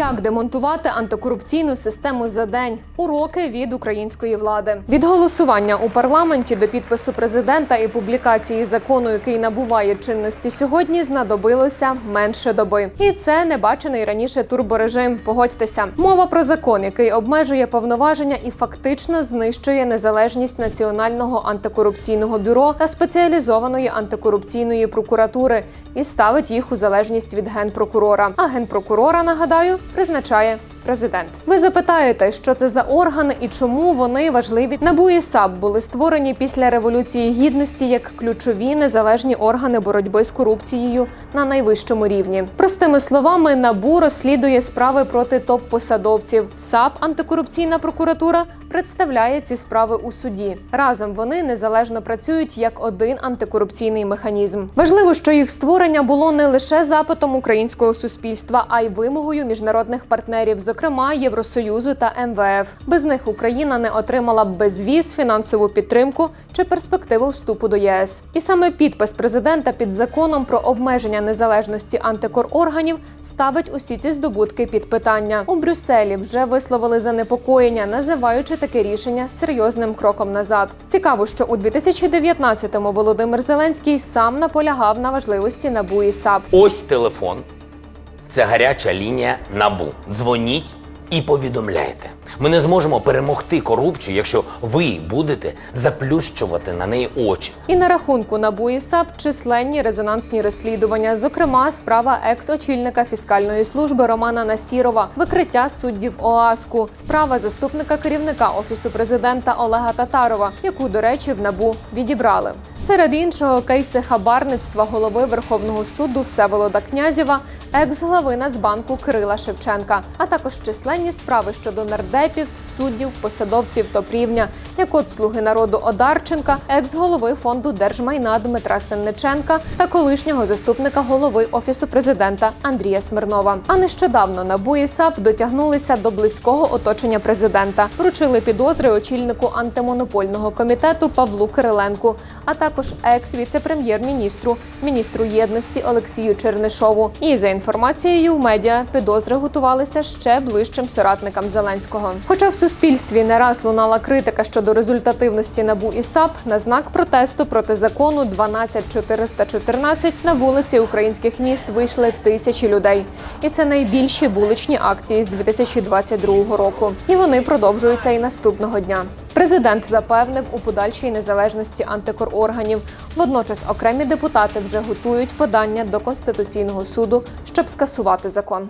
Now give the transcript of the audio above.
Як демонтувати антикорупційну систему за день? Уроки від української влади від голосування у парламенті до підпису президента і публікації закону, який набуває чинності сьогодні, знадобилося менше доби. І це не бачений раніше турборежим. Погодьтеся, мова про закон, який обмежує повноваження і фактично знищує незалежність національного антикорупційного бюро та спеціалізованої антикорупційної прокуратури і ставить їх у залежність від генпрокурора. А генпрокурора, нагадаю, призначає. Президент, ви запитаєте, що це за органи і чому вони важливі? НАБУ і САП були створені після революції гідності як ключові незалежні органи боротьби з корупцією на найвищому рівні. Простими словами, НАБУ розслідує справи проти топ-посадовців. САП антикорупційна прокуратура представляє ці справи у суді. Разом вони незалежно працюють як один антикорупційний механізм. Важливо, що їх створення було не лише запитом українського суспільства, а й вимогою міжнародних партнерів, зокрема Євросоюзу та МВФ. Без них Україна не отримала б безвіз, фінансову підтримку чи перспективу вступу до ЄС. І саме підпис президента під законом про обмеження незалежності антикорорганів ставить усі ці здобутки під питання. У Брюсселі вже висловили занепокоєння, називаючи таке рішення серйозним кроком назад. Цікаво, що у 2019-му Володимир Зеленський сам наполягав на важливості НАБУ і САП. Ось телефон. Це гаряча лінія набу. Дзвоніть і повідомляйте. Ми не зможемо перемогти корупцію, якщо ви будете заплющувати на неї очі. І на рахунку НАБУ і САП численні резонансні розслідування, зокрема справа екс-очільника фіскальної служби Романа Насірова, викриття суддів ОАСКу, справа заступника керівника офісу президента Олега Татарова, яку, до речі, в НАБУ відібрали. Серед іншого кейси хабарництва голови Верховного суду Всеволода Князєва, екс-глави Нацбанку Кирила Шевченка, а також численні справи щодо нардепів, суддів, посадовців топ-рівня, як от слуги народу Одарченка, екс-голови фонду держмайна Дмитра Сенниченка та колишнього заступника голови офісу президента Андрія Смирнова. А нещодавно НАБУ і САП дотягнулися до близького оточення президента, вручили підозри очільнику антимонопольного комітету Павлу Кириленку, а також екс-віце-прем'єр-міністру, міністру єдності Олексію Чернишову. І за інформацією медіа підозри готувалися ще ближчим соратникам Зеленського. Хоча в суспільстві не раз лунала критика щодо результативності НАБУ і САП, на знак протесту проти закону 12414 на вулиці українських міст вийшли тисячі людей. І це найбільші вуличні акції з 2022 року. І вони продовжуються і наступного дня. Президент запевнив у подальшій незалежності антикорорганів. Водночас окремі депутати вже готують подання до конституційного суду, щоб скасувати закон.